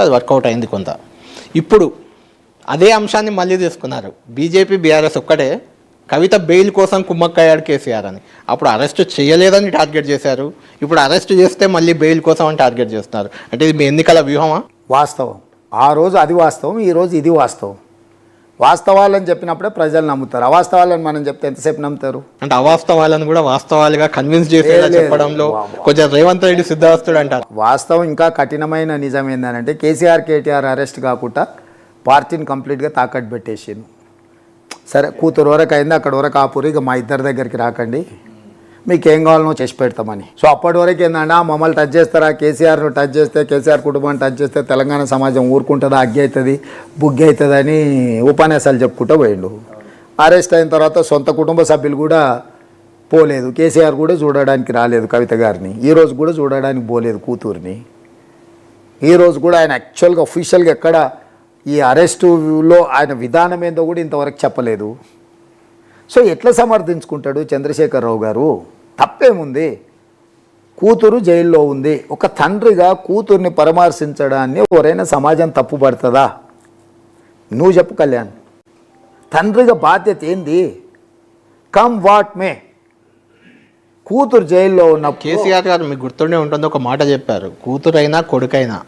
అది వర్కౌట్ అయింది కొంత. ఇప్పుడు అదే అంశాన్ని మళ్ళీ తీసుకున్నారు. బీజేపీ బీఆర్ఎస్ ఒక్కటే కవిత బెయిల్ కోసం కుమ్మక్కయ్యాడు కేసీఆర్ అని. అప్పుడు అరెస్ట్ చేయలేదని టార్గెట్ చేశారు. ఇప్పుడు అరెస్ట్ చేస్తే మళ్ళీ బెయిల్ కోసం అని టార్గెట్ చేస్తున్నారు. అంటే ఇది మీ ఎన్నికల వ్యూహమా? వాస్తవం. ఆ రోజు అది వాస్తవం ఈ రోజు ఇది వాస్తవం. వాస్తవాలని చెప్పినప్పుడే ప్రజలు నమ్ముతారు. అవాస్తవాలని మనం చెప్తే ఎంతసేపు నమ్ముతారు? అంటే అవాస్తవాలను కూడా వాస్తవాలుగా కన్విన్స్ చేసేలా. చెప్పడంలో కొంచెం రేవంత్ రెడ్డి సిద్ధాస్తుడు అంటారు. వాస్తవం ఇంకా కఠినమైన నిజం ఏంటంటే కేసీఆర్ కేటీఆర్ అరెస్ట్ కాకుండా పార్టీని కంప్లీట్గా తాకట్టు పెట్టేసిండు. సరే కూతురు వరకు అయింది అక్కడ వరకు ఆపురు ఇక మా ఇద్దరి దగ్గరికి రాకండి. మీకు ఏం కావాలనో చేసి పెడతామని. సో అప్పటి వరకు ఏంటంటే మమ్మల్ని టచ్ చేస్తారా? కేసీఆర్ను టచ్ చేస్తే కేసీఆర్ కుటుంబాన్ని టచ్ చేస్తే తెలంగాణ సమాజం ఊరుకుంటుందా అగ్గి అవుతుంది బుగ్గి అవుతుందని ఉపన్యాసాలు చెప్పుకుంటూ పోయిండు. అరెస్ట్ అయిన తర్వాత సొంత కుటుంబ సభ్యులు కూడా పోలేదు. కేసీఆర్ కూడా చూడడానికి రాలేదు కవిత గారిని. ఈరోజు కూడా చూడడానికి పోలేదు కూతుర్ని. ఈ రోజు కూడా ఆయన యాక్చువల్గా అఫీషియల్గా ఎక్కడ ఈ అరెస్టులో ఆయన విధానం ఏందో కూడా ఇంతవరకు చెప్పలేదు. సో ఎట్లా సమర్థించుకుంటాడు చంద్రశేఖరరావు గారు? తప్పేముంది? కూతురు జైల్లో ఉంది. ఒక తండ్రిగా కూతుర్ని పరామర్శించడాన్ని ఎవరైనా సమాజం తప్పుపడుతుందా? నువ్వు చెప్పు కళ్యాణ్. తండ్రిగా బాధ్యత ఏంది? Come what may. కూతురు జైల్లో ఉన్నప్పుడు కేసీఆర్ గారు మీకు గుర్తుండే ఉంటుంది ఒక మాట చెప్పారు. కూతురైనా కొడుకైనా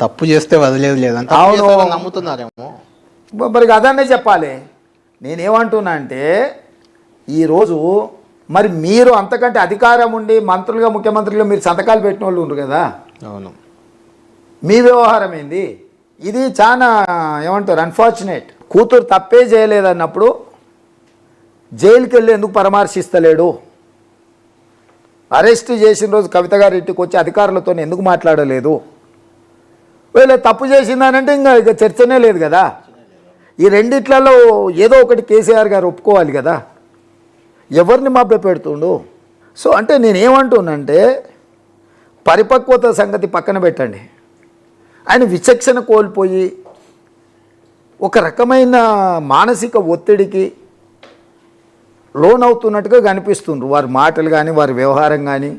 తప్పు చేస్తే వదిలేదు అవును. చేస్తారని నమ్ముతున్నారేమో? మరి అదన్నే చెప్పాలి. నేనేమంటున్నా అంటే ఈరోజు మరి మీరు అంతకంటే అధికారం ఉండి మంత్రులుగా ముఖ్యమంత్రులుగా మీరు సంతకాలు పెట్టిన వాళ్ళు ఉండరు కదా? అవును. మీ వ్యవహారం ఏంది? ఇది చాలా ఏమంటారు అన్ఫార్చునేట్ కూతురు తప్పే చేయలేదన్నప్పుడు జైలుకి వెళ్ళి ఎందుకు పరామర్శిస్తలేడు? అరెస్ట్ చేసిన రోజు కవిత గారి ఇంటికి వచ్చి అధికారులతో ఎందుకు మాట్లాడలేదు? వీళ్ళు తప్పు చేసిందనంటే ఇంకా ఇక చర్చనే లేదు కదా? ఈ రెండిట్లలో ఏదో ఒకటి కేసీఆర్ గారు ఒప్పుకోవాలి కదా? ఎవరిని మభ్య పెడుతుండు? సో అంటే నేనేమంటున్నానంటే పరిపక్వత సంగతి పక్కన పెట్టండి. ఆయన విచక్షణ కోల్పోయి ఒక రకమైన మానసిక ఒత్తిడికి లోనవుతున్నట్టుగా కనిపిస్తుండ్రు. వారి మాటలు కానీ వారి వ్యవహారం కానీ